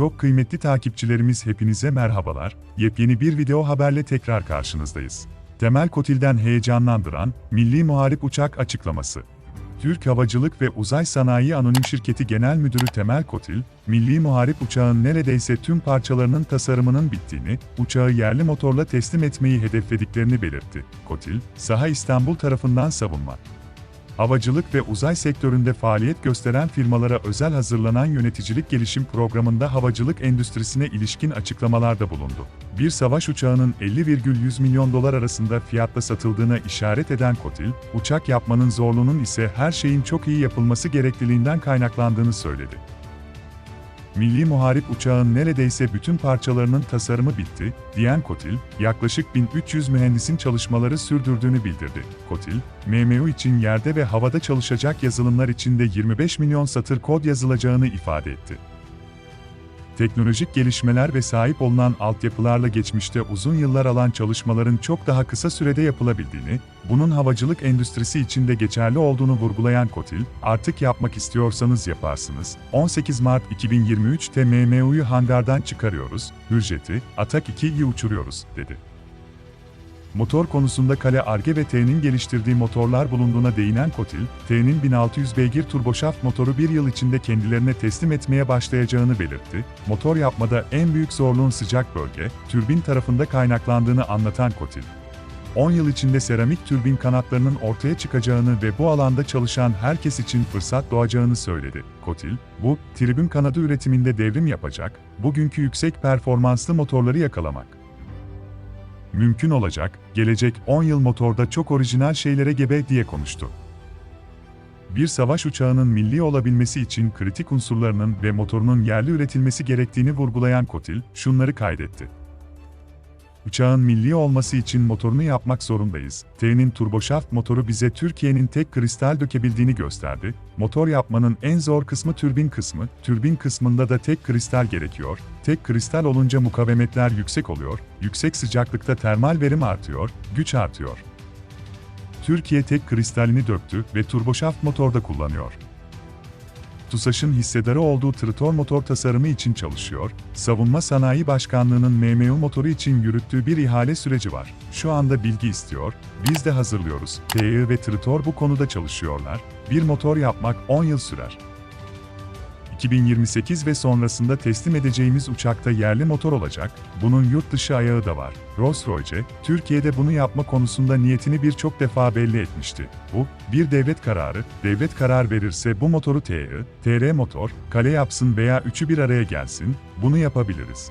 Çok kıymetli takipçilerimiz hepinize merhabalar. Yepyeni bir video haberle tekrar karşınızdayız. Temel Kotil'den heyecanlandıran Milli Muharip Uçak açıklaması. Türk Havacılık ve Uzay Sanayi Anonim Şirketi Genel Müdürü Temel Kotil, Milli Muharip uçağın neredeyse tüm parçalarının tasarımının bittiğini, uçağı yerli motorla teslim etmeyi hedeflediklerini belirtti. Kotil, Saha İstanbul tarafından savunma. Havacılık ve uzay sektöründe faaliyet gösteren firmalara özel hazırlanan yöneticilik gelişim programında havacılık endüstrisine ilişkin açıklamalarda bulundu. Bir savaş uçağının 50,100 milyon dolar arasında fiyatla satıldığına işaret eden Kotil, uçak yapmanın zorluğunun ise her şeyin çok iyi yapılması gerekliliğinden kaynaklandığını söyledi. Milli Muharip uçağın neredeyse bütün parçalarının tasarımı bitti, diyen Kotil, yaklaşık 1300 mühendisin çalışmaları sürdürdüğünü bildirdi. Kotil, MMU için yerde ve havada çalışacak yazılımlar için de 25 milyon satır kod yazılacağını ifade etti teknolojik gelişmeler ve sahip olunan altyapılarla geçmişte uzun yıllar alan çalışmaların çok daha kısa sürede yapılabildiğini, bunun havacılık endüstrisi için de geçerli olduğunu vurgulayan Kotil, artık yapmak istiyorsanız yaparsınız. 18 Mart 2023'te MMU'yu hangardan çıkarıyoruz, Hürjet'i, Atak 2'yi uçuruyoruz, dedi. Motor konusunda Kale Arge ve T'nin geliştirdiği motorlar bulunduğuna değinen Kotil, T'nin 1600 beygir turboşaft motoru bir yıl içinde kendilerine teslim etmeye başlayacağını belirtti. Motor yapmada en büyük zorluğun sıcak bölge, türbin tarafında kaynaklandığını anlatan Kotil. 10 yıl içinde seramik türbin kanatlarının ortaya çıkacağını ve bu alanda çalışan herkes için fırsat doğacağını söyledi. Kotil, bu, tribün kanadı üretiminde devrim yapacak, bugünkü yüksek performanslı motorları yakalamak mümkün olacak, gelecek 10 yıl motorda çok orijinal şeylere gebe diye konuştu. Bir savaş uçağının milli olabilmesi için kritik unsurlarının ve motorunun yerli üretilmesi gerektiğini vurgulayan Kotil, şunları kaydetti. Uçağın milli olması için motorunu yapmak zorundayız. T'nin turboşaft motoru bize Türkiye'nin tek kristal dökebildiğini gösterdi. Motor yapmanın en zor kısmı türbin kısmı. Türbin kısmında da tek kristal gerekiyor. Tek kristal olunca mukavemetler yüksek oluyor. Yüksek sıcaklıkta termal verim artıyor, güç artıyor. Türkiye tek kristalini döktü ve turboşaft motorda kullanıyor. TUSAŞ'ın hissedarı olduğu Tritor motor tasarımı için çalışıyor, Savunma Sanayi Başkanlığı'nın MMU motoru için yürüttüğü bir ihale süreci var. Şu anda bilgi istiyor, biz de hazırlıyoruz. TI ve Tritor bu konuda çalışıyorlar, bir motor yapmak 10 yıl sürer. 2028 ve sonrasında teslim edeceğimiz uçakta yerli motor olacak, bunun yurt dışı ayağı da var. Rolls-Royce, Türkiye'de bunu yapma konusunda niyetini birçok defa belli etmişti. Bu, bir devlet kararı, devlet karar verirse bu motoru TI, TR motor, kale yapsın veya üçü bir araya gelsin, bunu yapabiliriz.